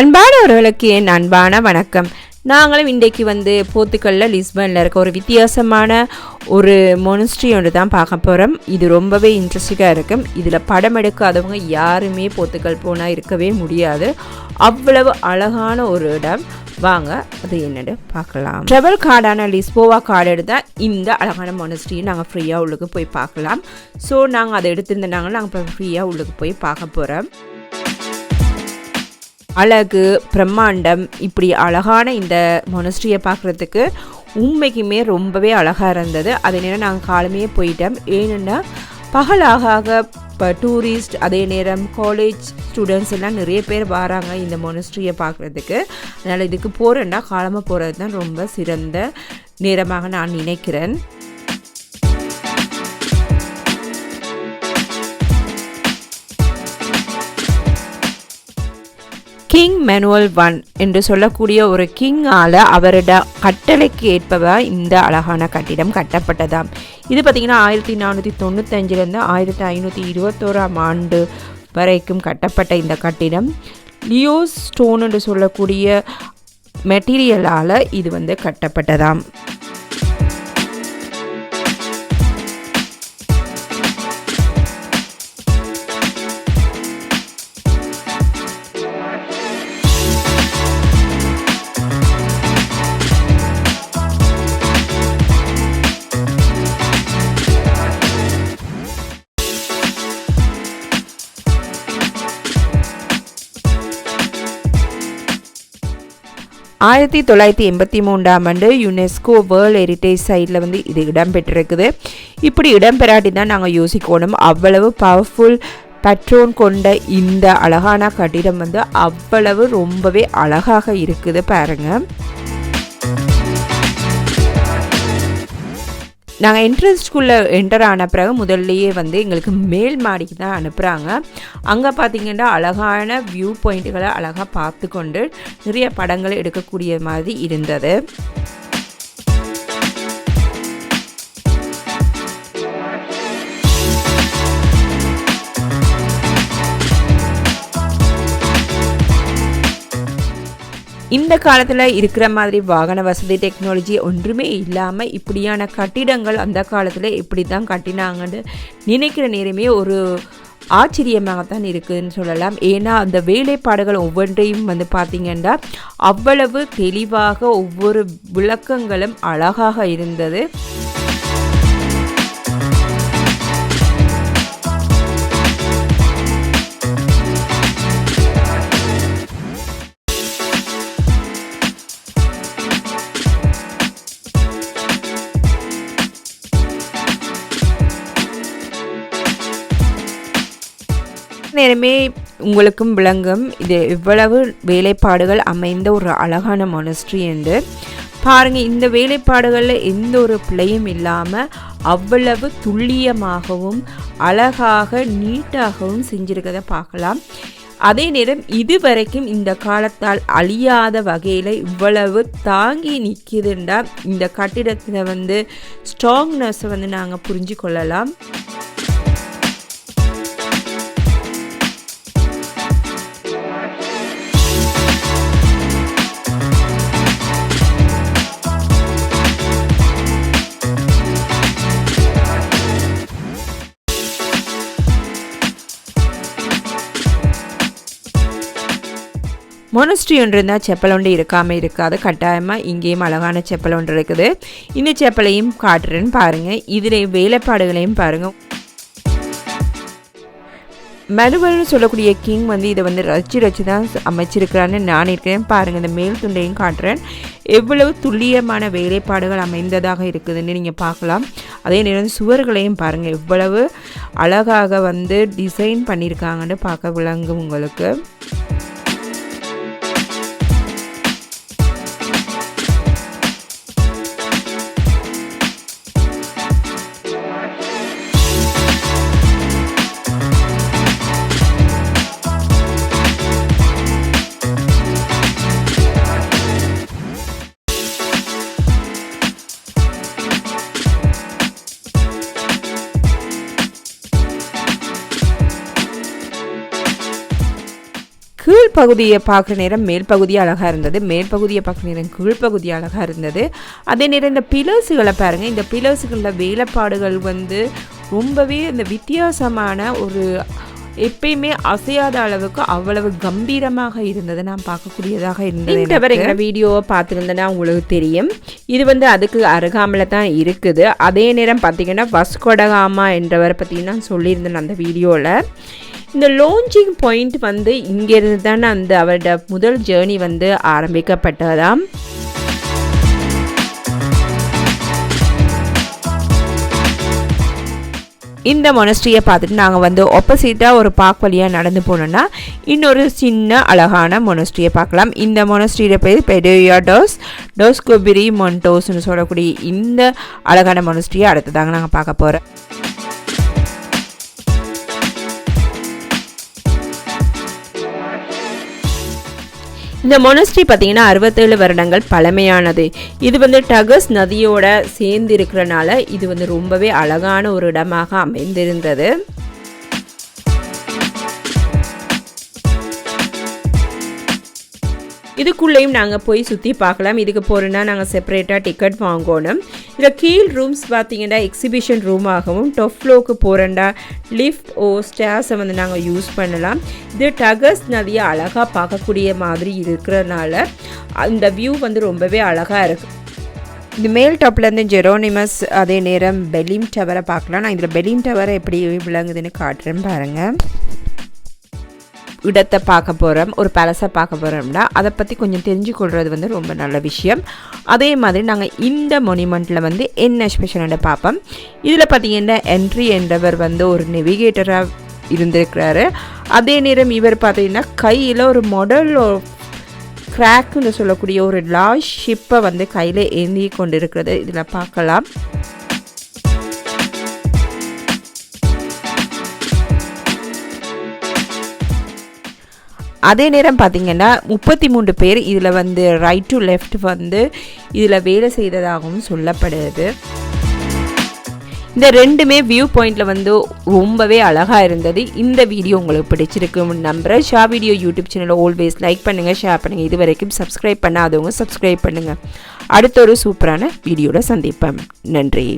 அன்பானவர்களுக்கு என் அன்பான வணக்கம். நாங்களும் இன்றைக்கு வந்து போர்த்துக்கல்லில் லிஸ்பனில் இருக்க ஒரு வித்தியாசமான ஒரு மொனஸ்ட்ரி ஒன்று தான் பார்க்க போகிறோம் இது ரொம்பவே இன்ட்ரெஸ்டிங்காக இருக்கும். இதில் படம் எடுக்காதவங்க யாருமே போர்த்துக்கல் போனால் இருக்கவே முடியாது. அவ்வளவு அழகான ஒரு இடம். வாங்க அது என்னென்னு பார்க்கலாம். ட்ரெவல் கார்டான லிஸ்போவா கார்டு எடுத்தால் இந்த அழகான மொனஸ்ட்ரியை நாங்கள் ஃப்ரீயாக உள்ளுக்கு போய் பார்க்கலாம். ஸோ நாங்கள் அதை எடுத்திருந்தனாங்க நாங்கள் இப்போ ஃப்ரீயாக உள்ளுக்கு போய் பார்க்க போகிறோம் அழகு பிரம்மாண்டம் இப்படி அழகான இந்த மொனஸ்ட்ரியை பார்க்குறதுக்கு உண்மைக்குமே ரொம்பவே அழகாக இருந்தது. அதே நேரம் நாங்கள் காலமே போயிட்டோம். ஏன்னா பகலாக ஆக இப்போ டூரிஸ்ட் அதே நேரம் காலேஜ் ஸ்டூடெண்ட்ஸ் எல்லாம் நிறைய பேர் வராங்க இந்த மொனஸ்ட்ரியை பார்க்குறதுக்கு. அதனால் இதுக்கு போகிறேன்னா காலமாக போகிறது தான் ரொம்ப சிறந்த நேரமாக நான் நினைக்கிறேன். கிங் மேனுவல் ஒன் என்று சொல்லக்கூடிய ஒரு கிங்கால் அவரோட கட்டளைக்கு ஏற்பதாக இந்த அழகான கட்டிடம் கட்டப்பட்டதாம். இது பார்த்திங்கன்னா ஆயிரத்தி நானூற்றி தொண்ணூத்தஞ்சிலேருந்து ஆயிரத்தி ஐநூற்றி இருபத்தோராம் ஆண்டு வரைக்கும் கட்டப்பட்ட இந்த கட்டிடம். லியோ ஸ்டோன் என்று சொல்லக்கூடிய மெட்டீரியலால் இது வந்து கட்டப்பட்டதாம். ஆயிரத்தி தொள்ளாயிரத்தி எண்பத்தி மூன்றாம் ஆண்டு யுனெஸ்கோ வேர்ல்ட் ஹெரிட்டேஜ் சைட்டில் வந்து இது இடம்பெற்றிருக்குது. இப்படி இடம்பெறாட்டி தான் நாங்கள் யோசிக்கணும். அவ்வளவு பவர்ஃபுல் பட்ரோன் கொண்ட இந்த அழகான கட்டிடம் வந்து அவ்வளவு ரொம்பவே அழகாக இருக்குது பாருங்கள் நாங்கள் என்ட்ரன்ஸ் ஸ்கூலில் என்டர் ஆன பிறகு முதல்லையே வந்து எங்களுக்கு மேல் மாடிக்கு தான் அனுப்புகிறாங்க அங்கே பார்த்திங்கன்னா அழகான வியூ பாயிண்ட்டுகளை அழகாக பார்த்து கொண்டு நிறைய படங்கள் எடுக்கக்கூடிய மாதிரி இருந்தது. இந்த காலத்தில் இருக்கிற மாதிரி வாகன வசதி டெக்னாலஜி ஒன்றுமே இல்லாமல் இப்படியான கட்டிடங்கள் அந்த காலத்தில் இப்படி தான் கட்டினாங்கன்னு நினைக்கிற நேரமே ஒரு ஆச்சரியமாகத்தான் இருக்குதுன்னு சொல்லலாம். ஏன்னா அந்த வேலைப்பாடுகள் ஒவ்வொன்றையும் வந்து பார்த்திங்கன்னா அவ்வளவு தெளிவாக ஒவ்வொரு விளக்கங்களும் அழகாக இருந்தது. நேரமே உங்களுக்கும் விளங்கும். இது இவ்வளவு வேலைப்பாடுகள் அமைந்த ஒரு அழகான மொனஸ்ட்ரி என்று. பாருங்கள் இந்த வேலைப்பாடுகளில் எந்த ஒரு பிழையும் இல்லாமல் அவ்வளவு துல்லியமாகவும் அழகாக நீட்டாகவும் செஞ்சுருக்கதை பார்க்கலாம். அதே நேரம் இதுவரைக்கும் இந்த காலத்தால் அழியாத வகையில் இவ்வளவு தாங்கி நிற்கிதுண்டா இந்த கட்டிடத்தில் வந்து ஸ்ட்ராங்னஸை வந்து நாங்கள் புரிஞ்சு கொள்ளலாம் மொனஸ்ட்ரி ஒன்று இருந்தால் செப்பல் ஒன்று இருக்காமல் இருக்காது. கட்டாயமாக இங்கேயும் அழகான செப்பல் ஒன்று இருக்குது. இந்த செப்பலையும் காட்டுறேன்னு பாருங்கள் இதில் வேலைப்பாடுகளையும் பாருங்கள் மெனுவல்னு சொல்லக்கூடிய கிங் வந்து இதை வந்து ரச்சு ரச்சு தான் அமைச்சிருக்கிறான்னு நான் இருக்கிறேன் பாருங்கள் இந்த மேல் துண்டையும் காட்டுறேன். எவ்வளவு துல்லியமான வேலைப்பாடுகள் அமைந்ததாக இருக்குதுன்னு நீங்கள் பார்க்கலாம். அதே நேரம் சுவர்களையும் பாருங்கள் எவ்வளவு அழகாக வந்து டிசைன் பண்ணியிருக்காங்கன்னு பார்க்க விளங்கும் உங்களுக்கு. கீழ்ப்பகுதியை பார்க்குற நேரம் மேல் பகுதி அழகாக இருந்தது. மேல் பகுதியை பார்க்குற நேரம் கீழ்ப்பகுதி அழகாக இருந்தது. அதே நேரம் இந்த பிலர்ஸுகளை பாருங்கள் இந்த பிலர்ஸுகளில் வேலைப்பாடுகள் வந்து ரொம்பவே இந்த வித்தியாசமான ஒரு எப்பயுமே அசையாத அளவுக்கு அவ்வளவு கம்பீரமாக இருந்தது நான் பார்க்கக்கூடியதாக இருந்தது எங்கள் வீடியோவை பார்த்துருந்தேன்னா உங்களுக்கு தெரியும். இது வந்து அதுக்கு அருகாமல் தான் இருக்குது. அதே நேரம் பார்த்தீங்கன்னா வஸ்கொடகாமா என்றவரை பற்றி நான் சொல்லியிருந்தேன் அந்த வீடியோவில் இந்த லான்ச்சிங் பாயிண்ட் வந்து இங்கேருந்து தான் அந்த அவரோட முதல் ஜேர்னி வந்து ஆரம்பிக்கப்பட்டதாம். இந்த மொனஸ்ட்ரியை பார்த்துட்டு நாங்கள் வந்து ஆப்போசிட்டாக ஒரு பார்க் வழியாக நடந்து போனோன்னா இன்னொரு சின்ன அழகான மொனஸ்ட்ரியை பார்க்கலாம். இந்த மொனஸ்ட்ரியில் பேர் பெடோயா டோஸ் டோஸ் மொன்டோஸ்னு சொல்லக்கூடிய இந்த அழகான மொனஸ்ட்ரியை அடுத்ததாங்க நாங்கள் பார்க்க போகிறோம் இந்த மொனஸ்ட்ரி பார்த்தீங்கன்னா அறுபத்தேழு வருடங்கள் பழமையானது. இது வந்து டகஸ் நதியோட சேர்ந்து இருக்கிறனால இது வந்து ரொம்பவே அழகான ஒரு இடமாக அமைந்திருந்தது. இதுக்குள்ளேயும் நாங்கள் போய் சுற்றி பார்க்கலாம். இதுக்கு போகிறோன்னா நாங்கள் செப்பரேட்டாக டிக்கெட் வாங்கணும். இதில் கீழ் ரூம்ஸ் பார்த்தீங்கன்னா எக்ஸிபிஷன் ரூமாகவும் டொப் ஃப்ளோக்கு போகிறண்டா லிஃப்ட் ஓ ஸ்டேர்ஸை வந்து நாங்கள் யூஸ் பண்ணலாம். இது டகர்ஸ் நதியை அழகாக பார்க்கக்கூடிய மாதிரி இருக்கிறனால அந்த வியூ வந்து ரொம்பவே அழகாக இருக்குது இந்த மேல் டாப்லேருந்து ஜெரோனிமஸ் அதே நேரம் பெலிம் டவரை பார்க்கலாம். நான் இதில் பெலிம் டவரை எப்படி விளங்குதுன்னு காட்டுறேன் பாருங்கள் இடத்தை பார்க்க போகிறோம் ஒரு பேலஸை பார்க்க போகிறோம்னா அதை பற்றி கொஞ்சம் தெரிஞ்சு கொள்வது வந்து ரொம்ப நல்ல விஷயம். அதே மாதிரி நாங்கள் இந்த மொனிமெண்ட்டில் வந்து என்ன ஸ்பெஷல்னு பார்ப்போம். இதில் பார்த்தீங்கன்னா என்ட்ரி என்றவர் வந்து ஒரு நெவிகேட்டராக இருந்திருக்கிறாரு. அதே நேரம் இவர் பார்த்தீங்கன்னா கையில் ஒரு மாடல் கிராக்குன்னு சொல்லக்கூடிய ஒரு லார்ஜ் ஷிப்பை வந்து கையில் ஏந்தி கொண்டு இருக்கிறது இதில் பார்க்கலாம். அதே நேரம் பார்த்திங்கன்னா முப்பத்தி மூன்று பேர் இதில் வந்து ரைட் டு லெஃப்ட் வந்து இதில் வேலை செய்ததாகவும் சொல்லப்படுது. இந்த ரெண்டுமே வியூ பாயிண்டில் வந்து ரொம்பவே அழகாக இருந்தது. இந்த வீடியோ உங்களுக்கு பிடிச்சிருக்கு நம்புகிறேன் ஷா வீடியோ யூடியூப் சேனலை ஆல்வேஸ் லைக் பண்ணுங்கள் ஷேர் பண்ணுங்கள் இது வரைக்கும் சப்ஸ்கிரைப் பண்ணாதவங்க சப்ஸ்கிரைப் பண்ணுங்கள் அடுத்த ஒரு சூப்பரான வீடியோவில் சந்திப்பேன் நன்றி.